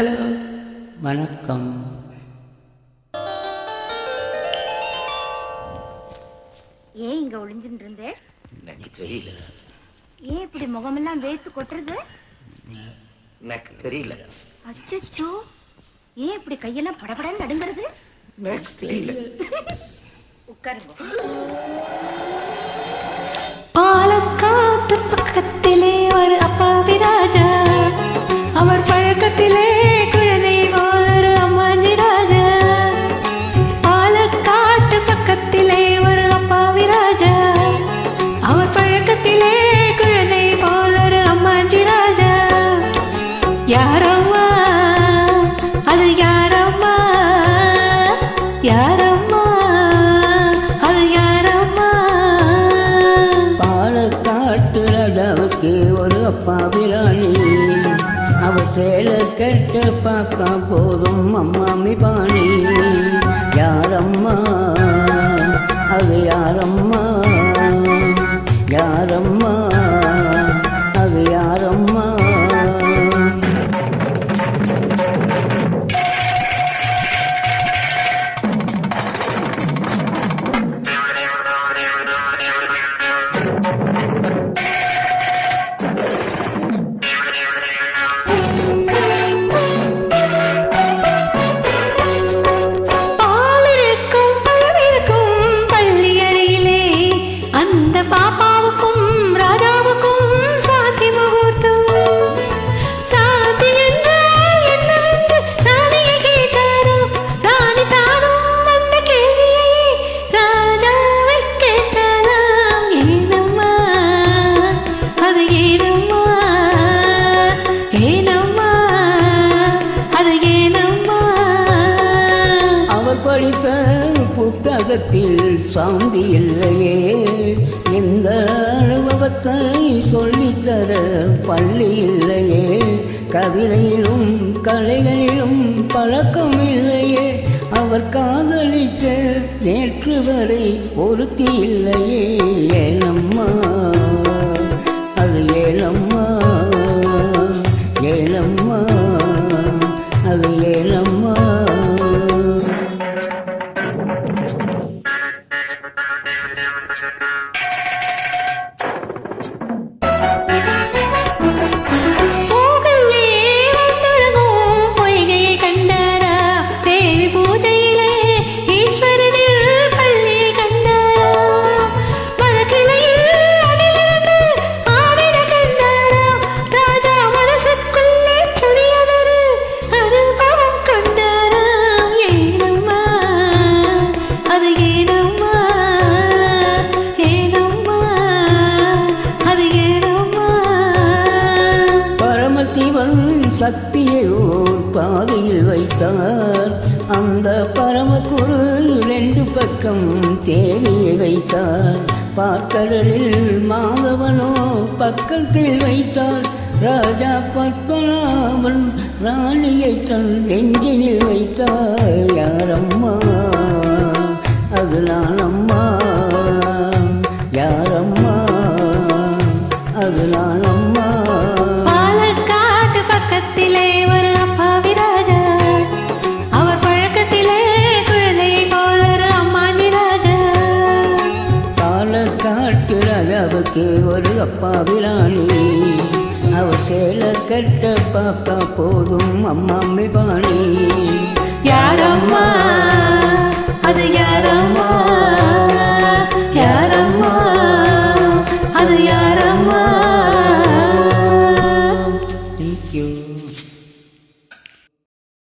Hello. வணக்கம். ஏன் இங்க ஒளிஞ்சுட்டு இருந்தே? எனக்கு தெரியல. ஏன் இப்படி முகமெல்லாம் வேத்து கொட்டுறது? எனக்கு தெரியல. அச்சச்சோ. ஏன் இப்படி கையெல்லாம் படபடன்னு நடுங்கிறது? எனக்கு தெரியல. உட்காருங்க. பாலக்காட்டு ராஜாவுக்கு ஒரு அப்பா விராணி அவ சேலை கெட்ட பார்க்க போதும் அம்மாமி பாணி படித்த புத்தகத்தில் சாந்தி இல்லையே. இந்த அனுபவத்தை சொல்லித்தர பள்ளி இல்லையே. கவிதையிலும் கலைகளிலும் பழக்கம் இல்லையே. அவர் காதலித்த நேற்று வரை பொருத்தி இல்லையே. ஏனம்மா பரமசிவன் சக்தியை ஓர் பாதையில் வைத்தார். அந்த பரமகுரு ரெண்டு பக்கம் தேவையை வைத்தார். பார்க்கடலில் மாதவனோ பக்கத்தில் வைத்தார். ராஜா பத்மநாபன் ராணியை தன் நெஞ்சினில் வைத்தார். யாரம்மா? அது நானம்மா காட்டு ராஜாவுக்கு ஒரு அப்பா விராணி அவர் சேல கட்ட பாப்பா போதும் அம்மா பாணி. யாரம்மா